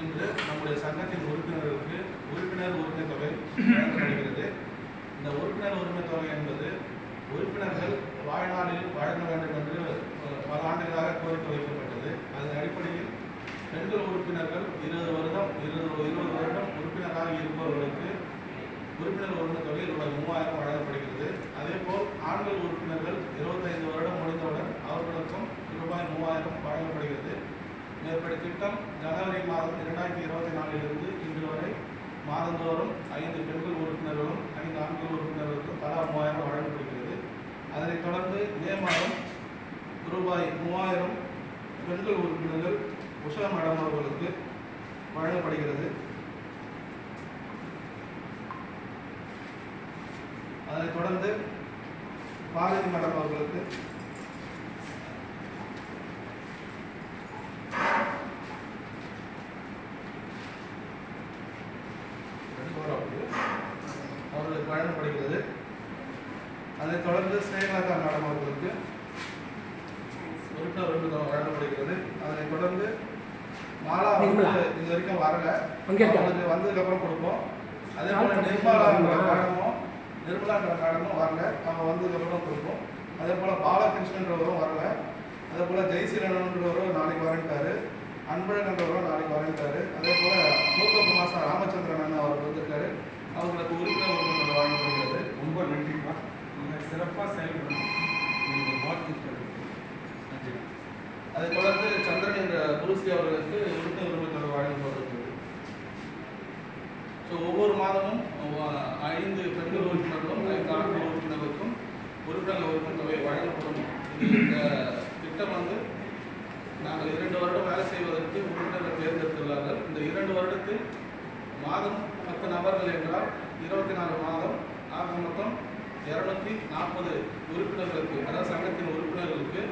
இன்று நம்முடைய சங்கத்தின் உறுப்பினர்களுக்கு உறுப்பினர் உரிமை தொகை வழங்கப்படுகிறது. இந்த உறுப்பினர் உரிமை தொகை என்பது உறுப்பினர்கள் வாழ்நாளில் வழங்க வேண்டும் என்று பல ஆண்டுகளாக கோரிக்கை வைக்கப்பட்டது. அதன் அடிப்படையில் பெண்கள் உறுப்பினர்கள் இருபது வருடம் இருபது இருபது வருடம் உறுப்பினராக இருப்பவர்களுக்கு உறுப்பினர் உரிமை தொகை ரூபாய் மூவாயிரம் வழங்கப்படுகிறது. அதே போல் ஆண்கள் உறுப்பினர்கள் இருபத்தைந்து வருடம் முடிந்தவுடன் அவர்களுக்கும் ரூபாய் மூவாயிரம் வழங்கப்படுகிறது. மேற்படி திட்டம் ஜனவரி மாதம் இரண்டாயிரத்தி இருபத்தி நாலிலிருந்து இன்று வரை மாதந்தோறும் ஐந்து பெண்கள் உறுப்பினர்களும் ஐந்து ஆண்கள் உறுப்பினர்களுக்கும் தலா மூவாயிரம் வழங்கப்படுகிறது அதனைத் தொடர்ந்து மே மாதம் ரூபாய் மூவாயிரம் பெண்கள் உறுப்பினர்கள் உஷா மேடம் அவர்களுக்கு வழங்கப்படுகிறது. அதனைத் தொடர்ந்து பாரதி மேடம் அவர்களுக்கு அவர்களுக்கு வழங்கப்படுகிறது அதைத் தொடர்ந்து ஸ்னேகலதா மேடம் அவர்களுக்கு உறுப்பினர் உறுப்பினர் வழங்கப்படுகிறது அதனைத் தொடர்ந்து மாலா. வந்து இது வரைக்கும் வரல. அவங்களுக்கு வந்ததுக்கு அப்புறம் கொடுப்போம். அதே போல நிர்மலாங்கிற மேடமும் நிர்மலாங்கிற மேடமும் வரல. அவங்க வந்ததுக்கு அப்புறம் கொடுப்போம். அதே போல பாலகிருஷ்ணன்றவரும் வரல. அதே போல ஜெய்சீலன்றவரும் நாளைக்கு வரேன்ட்டாரு. அன்பழகன்றவரும் நாளைக்கு வரேன்ட்டாரு. அதே போல மூத்த குமாசா ராமச்சந்திரன் அண்ணன் அவர் வந்திருக்காரு. சிறப்பாக செயல்படும் நீங்கள் வாழ்த்துக்கள் நன்றி. அதைத் தொடர்ந்து சந்திரன் என்ற குருஸ்ரீ அவர்களுக்கு உறுப்பினர் உரிமை தொகை வழங்கப்படுகிறது ஸோ ஒவ்வொரு மாதமும் ஐந்து பெண்கள் உறுப்பினர்களும் ஐந்து ஆண்கள் உறுப்பினர்களுக்கும் உறுப்பினர்கள் உரிமை தொகை வழங்கப்படும். இந்த திட்டம் வந்து நாங்கள் இரண்டு வருடம் வேலை செய்வதற்கு உறுப்பினர்கள் தேர்ந்தெடுத்துள்ளார்கள். இந்த இரண்டு வருடத்தில் மாதம் பத்து நபர்கள் என்றால் இருபத்தி நாலு மாதம். ஆக மொத்தம் இரநூத்தி நாற்பது உறுப்பினர்களுக்கு அதாவது சங்கத்தின் உறுப்பினர்களுக்கு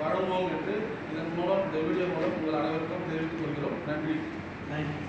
வழங்குவோம் என்று இதன் மூலம் இந்த வீடியோ மூலம் உங்கள் அனைவருக்கும் தெரிவித்துக் கொள்கிறோம். நன்றி. நன்றி